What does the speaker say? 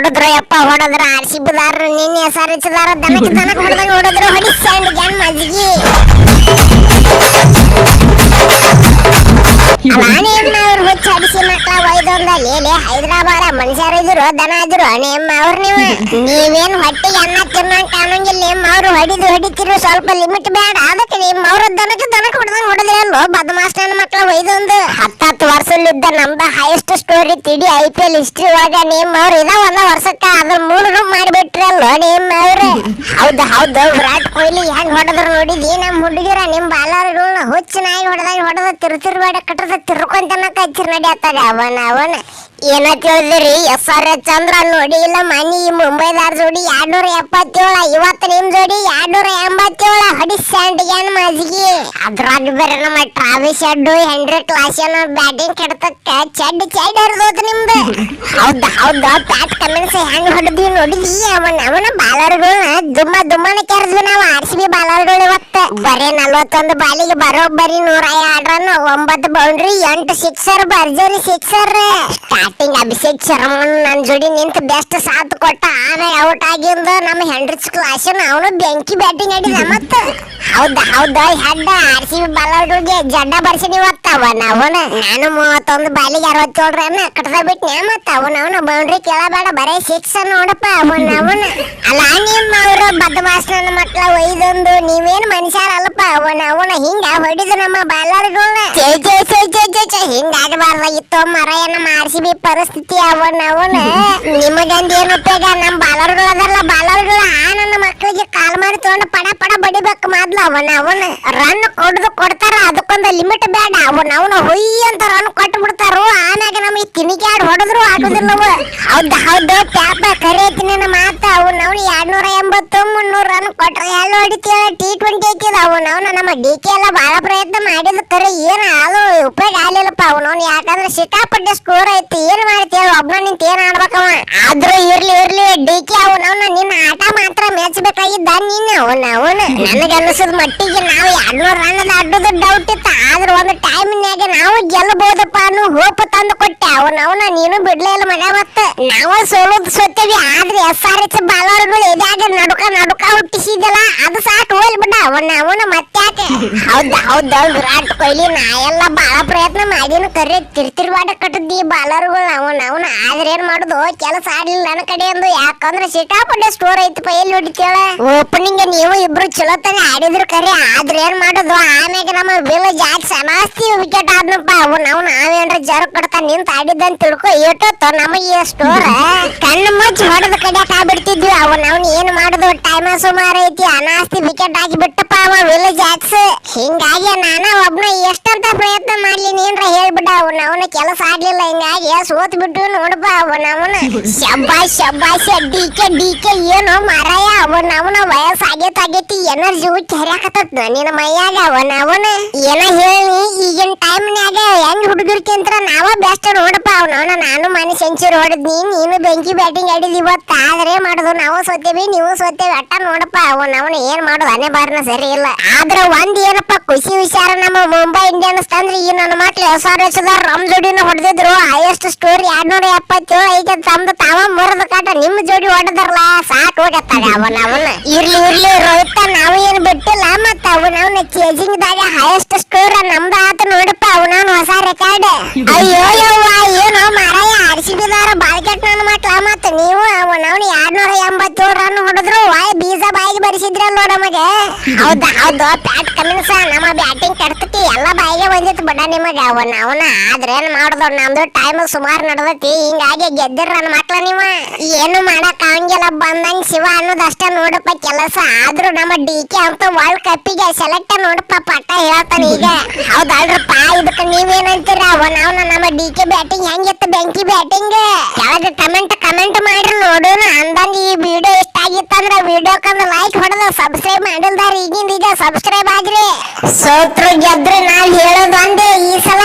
ಹೊಡೆದ್ರು ಯಪ್ಪ ಹೊಡೆದ್ರ. ಆರ್ ಸಿ ಬಿದಾರ ನಿನ್ನೆ ಎಸ್ ಆರ್ ಎಚ್ ದಾರ ದನಕ್ಕೆ ದನಕ್ಕೆ ಹೊಡೆದಂಗ ಹೊಡೆದ್ರು. ಹೊಡಿ ಸ್ಯಾಂಡ್ ಗ್ಯಾನ್ ಮಜ್ಗಿ ಅವ್ರು ಹುಚ್ಚ ಅಡಿಸಿ ಮಕ್ಕಳ ಒಯ್ದೊಂದ ಲೇಲೆ ಹೈದರಾಬಾದ ಮನುಷ್ಯರು ಇದ್ರು ದನ ಇದ್ರು ನಿಮ್ಮ ಅವ್ರ ನೀವು. ನೀವೇನ್ ಹೊಟ್ಟಿಗೆ ಅನ್ನ ತಿನ್ನಂಗ್ ಕಾಣಂಗಿಲ್ಲ. ನಿಮ್ಮ ಅವ್ರು ಹೊಡಿದು ಹೊಡಿತಿರು ಸ್ವಲ್ಪ ಲಿಮಿಟ್ ಬೇಡ ಅದಕ್ಕೆ ನಿಮ್ಮ ಅವ್ರ ದನಕ್ಕೆ ದನಕ್ಕೆ ಹೊಡೆದಂಗ ಹೊಡೆದ್ರಲ್ಲೋ ಬದಮಾಸ್ ನನ್ನ ಮಕ್ಕಳ ಒಯ್ದೊಂದು ಹತ್ತತ್ತು ವರ್ಷಲಿದ್ದ ನಮ್ದ ಹೈಯೆಸ್ಟ್ ಸ್ಟೋರಿ ತಿಡಿ ಐ ಪಿ ಎಲ್ ಹಿಸ್ಟ್ರಿ ಒಳಗ ನಿಮ್ಮ ಅವ್ರು ಇದ ಒಂದ ವರ್ಷಕ್ಕ ಅದ್ರ ಮೂರು ಮಾಡಿಬಿಟ್ರಲ್ಲೋ ನಿಮ್ಮ ಅವ್ರೆ. ಹೌದು ಹೌದು. ವಿರಾಟ್ ಕೊಹ್ಲಿ ಹೆಂಗ್ ಹೊಡೆದ್ರು ನೋಡಿದಿ ನಮ್ಮ ಹುಡುಗಿರ ನಿಮ್ ಬಾಲರ್ಗಳನ್ನ ಹುಚ್ಚ ನಾಯಿ ಹೊಡೆದಾಗ ಹೊಡೆದ ತಿರುತಿರ್ಬೇಡ ಕಟ್ಟದ ತಿರ್ಕೊಂತನ ಕಚ್ಚಿರ್ ನಡಿಯತ್ತಾಗ ಅವನ ಅವನ. ಏನ ತಿಳಿದ್ರಿ ಎಸ್ ಆರ್ ಎಚ್ ಅಂದ್ರ ನೋಡಿ, ಇಲ್ಲ ಮನಿ ಮುಂಬೈದಾರ್ ಜೋಡಿ ಎರಡ್ನೂರ ಎಪ್ಪತ್ತೇಳ, ಇವತ್ತು ನಿಮ್ ಜೋಡಿ ಎರಡ್ನೂರ ಎಂಬತ್ತೇಳ ಹೊಡಿ ಸ್ಯಾಂಡ್ಗ್ಯಾನ್ ಮಜ್ಗಿ? ಅದ್ರಾಗ ಬೇರೆ ನಮ್ಮ ಟ್ರಾವಿಸ್ ಶೆಡ್ಡು ಹೆಂಡ್ರಿ ಕ್ಲಾಸಿಯನ್ ಬ್ಯಾಟಿಂಗ್ ಕೆಡತಕ್ಕ, ಚೆಡ್ ಚೆಡ್ ಹರಿದೋತ್ ನಿಮ್ದು. ಹೌದ ಹೌದ, ಪ್ಯಾಟ್ ಕಮೆಂಟ್ಸ್ ಹೆಂಗ್ ಹೊಡೆದ್ವಿ ನೋಡಿದ್ವಿ ಅವನ ಅವನ ಬಾಲರ್ಗಳನ್ನ ದುಮ್ಮ ದುಮ್ಮನ ಕೆರೆದ್ವಿ ನಾವು, ಆರ್ ಸಿ ಬಿ ಬಾಲರ್ಗಳು ಇವತ್ತು. ಬರೀ ನಲ್ವತ್ತೊಂದು ಬಾಲಿಗೆ ಬರೋಬ್ಬರಿ ನೂರ ಎರಡು ಒಂಬತ್ತು ಬೌಂಡ್ರಿ, ಎಂಟು ಸಿಕ್ಸರ್ ಭರ್ಜರಿ ಸಿಕ್ಸರ್ ಸ್ಟಾರ್ಟಿಂಗ್ ಅಭಿಷೇಕ್ ಶರ್ಮನ್ ನನ್ನ ಜೋಡಿ ನಿಂತು ಬೆಸ್ಟ್ ಸಾಥ್ ಕೊಟ್ಟ ಆಮೇಲೆ ಔಟ್ ಆಗಿಂದ ನಮ್ಮ ಹೆಂಡ್ರಿಚ್ ಕ್ಲಾಸನ್ ಅವನು ಬೆಂಕಿ ಬ್ಯಾಟಿಂಗ್ ಆಡಿದ. ಮತ್ತ ಹೌದ ಹೌದ ಹೆಡ್ ಆರ್ ಸಿ ಬಿ ಬಾಲರ್ಗಳಿಗೆ ಜಡ್ಡ ಬರ್ಸಿನಿ ಇವತ್ತ. ಅವನ ಅವನ, ನಾನು ಮೂವತ್ತೊಂದು ಬಾಲಿಗೆ ಅರವತ್ತೇಳು ರನ್ ಕಟ್ಟದ ಬಿಟ್ನೆ. ಮತ್ತ ಅವನ ಅವನ ಬೌಂಡ್ರಿ ಕೇಳಬೇಡ, ಬರೇ ಸಿಕ್ಸ್ ನೋಡಪ್ಪ. ಅವನ ಅವನ. ಅಲ್ಲ, ನಿಮ್ಮ ಅವ್ರ ನನ್ನ ಮಕ್ಕಳ ಒಯ್ದೊಂದು ನೀವೇನ್ ಮನುಷ್ಯರಲ್ಲಪ್ಪ. ಅವನ ಅವನ ಹಿಂಗ ಹೊಡಿದು ನಮ್ಮ ಬಾಲರ್ಗಳನ್ನ ಚೇ ಚೇ ಚೇ ಚೇ ಚೇ ಚೇ ಹಿಂಗ ಆಗಬಾರ್ದಾಗಿತ್ತು ಮರಯ್ಯ ನಮ್ಮ ಆರ್ ಬಿ ಪರಿಸ್ಥಿತಿ ಅವನ ಅವನ ನಿಮಗಂದ ಏನು ಉಪಯೋಗ? ನಮ್ ಬಾಲರ್ಗಳು ಅದಲ್ಲ. ಬಾಲರ್ಗಳು ಆ ನನ್ನ ಮಕ್ಕಳಿಗೆ ಕಾಲ್ ಮಾಡಿ ತಗೊಂಡು ಪಡ ಪಡ ಬಡಿಬೇಕು ಮೊದ್ಲು. ಅವನ ಅವನ ರನ್ ಕೊಡ್ದು ಕೊಡ್ತಾರ. ಅದಕ್ಕೊಂದು ಲಿಮಿಟ್ ಬೇಡ ಅವನ ಅವನ ಹೊಯ್ ಅಂತ ರನ್ ಕೊಟ್ಟು ಬಿಡ್ತಾರೋ ಆಮ್ಯಾಗ ತಿನಿಕ್ಯಾಡ್ ಹೊಡೆದ್ರು ಆಗುದಿಲ್ಲ ಅವು ಹೌದ ಪಾಪ ಕರೆ ನನ್ನ ಮಾತ. ಅವು ಅವನು ಎರಡ್ನೂರ ಎಂಬತ್ತು, ಮುನ್ನೂರ ರನ್ ಕೊಟ್ರೆ ಎಲ್ಲ ಹೊಡಿತೀವ ಟಿ ಟ್ವೆಂಟಿ ಹಾಕಿದ ಅವು ನಾವು ನಮ್ಮ ಡಿ ಕೆ ಎಲ್ಲ ಬಹಳ ಪ್ರಯತ್ನ ಮಾಡಿದ ಕರೆ. ಏನ ಅದು ಉಪಯೋಗ ಆಗ್ಲಿಲ್ಲಪ್ಪ ನಾವು ಯಾಕಂದ್ರೆ ಸಿಕ್ಕಾಪಟ್ಟೆ ಸ್ಕೋರ್ ಐತಿ. ಏನ್ ಮಾಡ್ತೀಯ? ಒಬ್ಬ ನಿಂತ ಏನ್ ಆಡ್ಬೇಕವ ಆದ್ರೂ ಇರ್ಲಿ ಇರ್ಲಿ ಡಿ ಕೆ ಅವನವನ ನಿನ್ನ ಆಟ ಮಾತ್ರ ಮೆಚ್ಚಬೇಕಾಗಿದ್ದ ನೀನು ಅವನ ಅವನ. ನನಗೆ ಅನಿಸಿದ ಮಟ್ಟಿಗೆ ನಾವು ಎರಡ್ನೂರ ರನ್ ಅಡ್ಡದ ಡೌಟ್ ಇತ್ತ. ಆದ್ರೆ ಒಂದು ಟೈಮ್ನ್ಯಾಗ ನಾವು ಗೆಲ್ಲಬಹುದಪ್ಪ ಅನ್ನೋ ಹೋಪ್ ತಂದು ಕೊಟ್ಟೆ. ಅವನ ಅವನ ನೀನು ಬಿಡ್ಲೇ ಇಲ್ಲ ಮಗ ಮತ್ತೆ. ನಾವು ಸೋಲೋದ್ ಸೋತೇವಿ, ಆದ್ರೆ ಎಸ್ ಆರ್ ಎಚ್ ಬಾಲರ್ಗಳು ಇದಾಗ ನಡುಕ ನಡುಕ ಅದು ಸಾಕು ಹೋಲ್ ಬಿಡ. ಅವನ ಅವನ ಮತ್ತ್ಯಾಕೆ ಹೌದ ಹೌದ ವಿರಾಟ್ ಕೊಹ್ಲಿ, ನಾ ಎಲ್ಲ ಬಾಳ ಪ್ರಯತ್ನ ಮಾಡಿನ ಕರೆ. ತಿರ್ತಿರ್ವಾಡ ಕಟ್ಟದ್ದಿ ಬಾಲರ್ಗಳು ಅವನ ನಾವು. ಆದ್ರೆ ಏನ್ ಮಾಡುದು? ಕೆಲಸ ಆಡ್ಲಿಲ್ಲ ನನ್ನ ಕಡೆ ಅಂದು. ಯಾಕಂದ್ರೆ ಸಿಕ್ಕಾಪಟ್ಟೆ ಸ್ಟೋರ್ ಐತಪ್ಪ, ಎಲ್ಲಿ ಹೊಡಿತೇಳ ಓಪನಿಂಗ್ ನೀವು ಇಬ್ರು ಚಲೋ ತಾನೆ ಆಡಿದ್ರು ಕರೆ. ಆದ್ರೆ ಏನ್ ಮಾಡುದು? ಆಮ್ಯಾಗ ನಮ್ಮ ಬಿಲ್ ಜಾಕ್ ಸಮಾಸ್ತಿ ವಿಕೆಟ್ ಆದ್ನಪ್ಪ. ಅವು ನಾವು ನಾವೇನ್ರ ಜರ ಕೊಡ್ತಾ ನಿಂತ ಆಡಿದ್ದಂತ ತಿಳ್ಕೊ ನಮ್ಮ ನಮಗೆ ಸ್ಟೋರ್ ಕಣ್ಣು ಮುಚ್ಚಿ ಹೊಡೆದ ಕಡೆ ಆಗ್ಬಿಡ್ತಿದ್ವಿ. ಅವು ನಾವು ಏನ್ ಮಾಡುದು? ಟೈಮ ಸುಮಾರು ಐತಿ. ಅನಾಸ್ತಿ ವಿಕೆಟ್ ಹಾಕಿ ಬಿಟ್ಟಪ್ಪ ಅವ. ವಿಲ್ ಜಾಕ್ಸ್ ಹಿಂಗಾಗಿ ನಾನ ಒಬ್ನ ಎಷ್ಟಂತ ಪ್ರಯತ್ನ ಮಾಡ್ಲಿ ನೀನ್ರ ಹೇಳ್ಬಿಡ ಅವನ ಕೆಲಸ ಆಗ್ಲಿಲ್ಲ, ಹಿಂಗಾಗಿ ಸೋತ್ ಬಿಟ್ಟು ನೋಡಪ್ಪ ಅವನ ಅವನ ಶಬ್ಬಾ ಶಬ್ಬಾಶ್ ಡಿ ಕೆ, ಏನೋ ಮಾರಾಯ ಅವನವನ ಅವನ ವಯಸ್ಸು ಆಗೇತ್ ಆಗೇತಿ ಎನರ್ಜಿ ಹುಚ್ಚಿ ಹರಿಯಾಕತ್ತ ನಿನ್ನ ಮೈಯಾಗ ಅವನ ಅವನ ಏನ ಹೇಳಿ ಈಗಿನ ಟೈಮ್ನ್ಯಾಗ ಹೆಂಗ್ ಹುಡುಗಿರ್ಕಿಂತ್ರ ನಾವ ಬೆಸ್ಟ್ ನೋಡಪ್ಪ ಅವನ ಅವನ ನಾನು ಮನೆ ಸೆಂಚುರಿ ಹೊಡೆದ್ನಿ, ನೀನು ಬೆಂಕಿ ಬ್ಯಾಟಿಂಗ್ ಆಡಿದ್ ಇವತ್ತು, ಆದ್ರೆ ಮಾಡುದು ನಾವು ಸೋತೇವಿ, ನೀವು ಸೋತೇವಿ, ಅಟ್ಟ ನೋಡಪ್ಪ ಅವನ ಅವನ ಏನ್ ಮಾಡೋದು, ಅನೆ ಬಾರ್ನ ಸರಿ ಇಲ್ಲ. ಆದ್ರ ಒಂದ್ ಏನಪ್ಪ ಖುಷಿ ವಿಚಾರ ನಮ್ಮ ಮುಂಬೈ ಇಂಡಿಯನ್ಸ್ ತಂದ್ರೆ ಈ ನನ್ನ ಮಕ್ಳು ಎರಡ್ ಸಾವಿರ ವರ್ಷದ ರಮ್ ಜೋಡಿನ ಹೊಡೆದಿದ್ರು. ಹೈಯೆಸ್ಟ್ ಸ್ಕೋರ್ ಎರಡ್ನೂರ ಎಪ್ಪತ್ತೇಳು. ಐತೆ ತಮ್ದು ತಾವ ಮುರಿದ ಕಾಟ. ನಿಮ್ ಜೋಡಿ ಹೊಡೆದ್ರಲ್ಲ, ಸಾಕ್ ಹೋಗತ್ತಾಗ ಅವನ ಅವನ. ಇರ್ಲಿ ಇರ್ಲಿ ರೋಹಿತ, ನಾವು ಏನ್ ಬಿಟ್ಟಿಲ್ಲ, ಮತ್ತ ಅವನ ಅವನ ಚೇಜಿಂಗ್ ದಾಗ ಹೈಯೆಸ್ಟ್ ಸ್ಕೋರ್ ನಮ್ದು ಆತ ನೋಡಪ್ಪ ಅವನವನ್ ಹೊಸ ರೆಕಾರ್ಡ್ ಅಯ್ಯೋ ಯವ್ವ ಏನೋ ಮಾರಾಯ ಆರ್ ಸಿ ಬಿದಾರ ಬಾಳ್ಕೆಟ್ ನನ್ನ ಮಕ್ಳ ಮತ್ತ ನೀವು ಅವನವನ್ ಎರಡ್ನೂರ ಎಂಬತ್ತೇಳು ರನ್ ಹೊಡೆದ್ರು ವಾಯ್ ಬೀಜ ಬರಿಸಿದ್ರಲ್ಲ ನಮಗೆ. ಹೌದ? ಹೌದು ಪ್ಯಾಟ್ ಕಮಿನ್ಸ ನಮ್ಮ ಬ್ಯಾಟಿಂಗ್ ಕೆಡ್ತತಿ. ಎಲ್ಲ ಬಾಯಿಗೆ ಬಂದಿತ್ತು ಬಡ ನಿಮಗೆ. ಅವನ ಅವನ ಆದ್ರೆ ಏನ್ ಮಾಡುದು? ನಮ್ದು ಟೈಮ್ ಸುಮಾರು ನಡೆದತಿ. ಹಿಂಗಾಗಿ ಗೆದ್ದಿರ ನನ್ನ ಮಕ್ಳ ನೀವ. ಏನು ಮಾಡಕ್ ಆಗಂಗಿಲ್ಲ. ಬಂದಂಗ ಶಿವ ಅನ್ನೋದಷ್ಟ ನೋಡಪ್ಪ. ಕೆಲಸ ಆದ್ರೂ ನಮ್ಮ ಡಿ ಕೆ ಅಂತ ವರ್ಲ್ಡ್ ಕಪ್ಪಿಗೆ ಸೆಲೆಕ್ಟ್ ನೋಡಪ್ಪ. ಪಟ್ಟ ಹೇಳ್ತಾನೆ ಈಗ. ಹೌದಲ್ರಪ್ಪ, ಇದಕ್ಕೆ ನೀವೇನಂತೀರ? ಅವನ ಅವನ ನಮ್ಮ ಡಿ ಕೆ ಬ್ಯಾಟಿಂಗ್ ಹೆಂಗಿತ್ತು? ಬೆಂಕಿ ಬ್ಯಾಟಿಂಗ್ ಕೆಳಗೆ ಕಮೆಂಟ್ ಕಮೆಂಟ್ ಮಾಡ್ರಿ ನೋಡೋಣ. ಅಂದಂಗ ಈ ವಿಡಿಯೋ ವಿಡಿಯೋಕ್ಕಂದು ಲೈಕ್ ಹೊಡೆದು ಸಬ್ಸ್ಕ್ರೈಬ್ ಮಾಡಿಲ್ದಾರ ಈಗಿಂದ ಈಗ ಸಬ್ಸ್ಕ್ರೈಬ್ ಆಗ್ರಿ. ಸೋತ್ರು ಗೆದ್ರೆ ನಾನು ಹೇಳೋದು ಒಂದೇ, ಈ ಸಲ